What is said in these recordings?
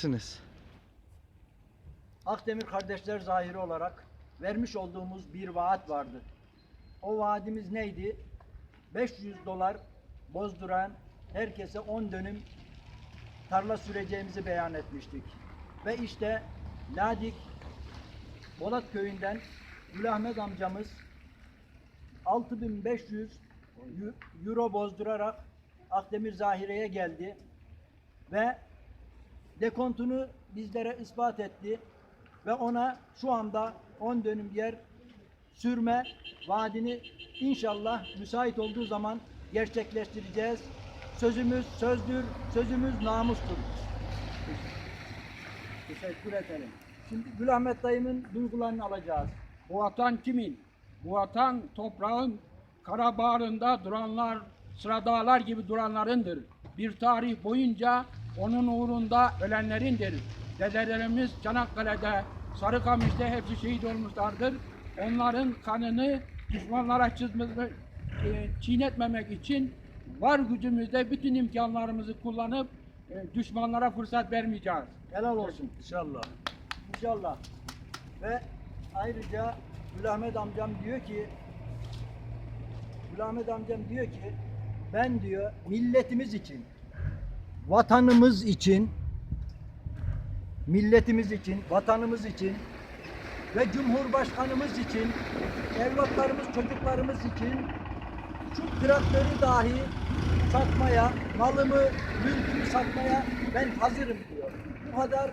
Misiniz? Akdemir Kardeşler Zahiri olarak vermiş olduğumuz bir vaat vardı. O vaadimiz neydi? 500 dolar bozduran herkese 10 dönüm tarla süreceğimizi beyan etmiştik. Ve işte Ladik Bolat köyünden Gül Ahmet amcamız 6500 eu- euro bozdurarak Akdemir Zahire'ye geldi ve dekontunu bizlere ispat etti ve ona şu anda 10 dönüm yer sürme vaadini inşallah müsait olduğu zaman gerçekleştireceğiz. Sözümüz sözdür, sözümüz namustur. Teşekkür ederim. Şimdi Gülahmet dayımın duygularını alacağız. Bu vatan kimin? Bu vatan toprağın kara bağrında duranlar, sıradağlar gibi duranlarındır. Bir tarih boyunca onun uğrunda ölenlerindir. Dedelerimiz Çanakkale'de, Sarıkamış'ta hepsi şehit olmuşlardır. Onların kanını düşmanlara çizmesi, e, çiğnetmemek için var gücümüzde bütün imkanlarımızı kullanıp e, düşmanlara fırsat vermeyeceğiz. Helal olsun. İnşallah. İnşallah. Ve ayrıca Gülahmet amcam diyor ki Gülahmet amcam diyor ki ben diyor milletimiz için vatanımız için milletimiz için, vatanımız için ve Cumhurbaşkanımız için, evlatlarımız, çocuklarımız için şu traktörü dahi satmaya, malımı, mülkümü satmaya ben hazırım diyor. Bu kadar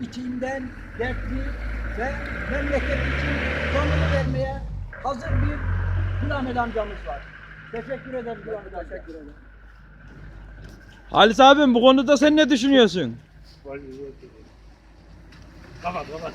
içinden dertli ve memleket için canını vermeye hazır bir Gülahmet amcamız var. Teşekkür ederim Gülahmet amca. Teşekkür ederim. Halis abim bu konuda sen ne düşünüyorsun? Kapat kapat.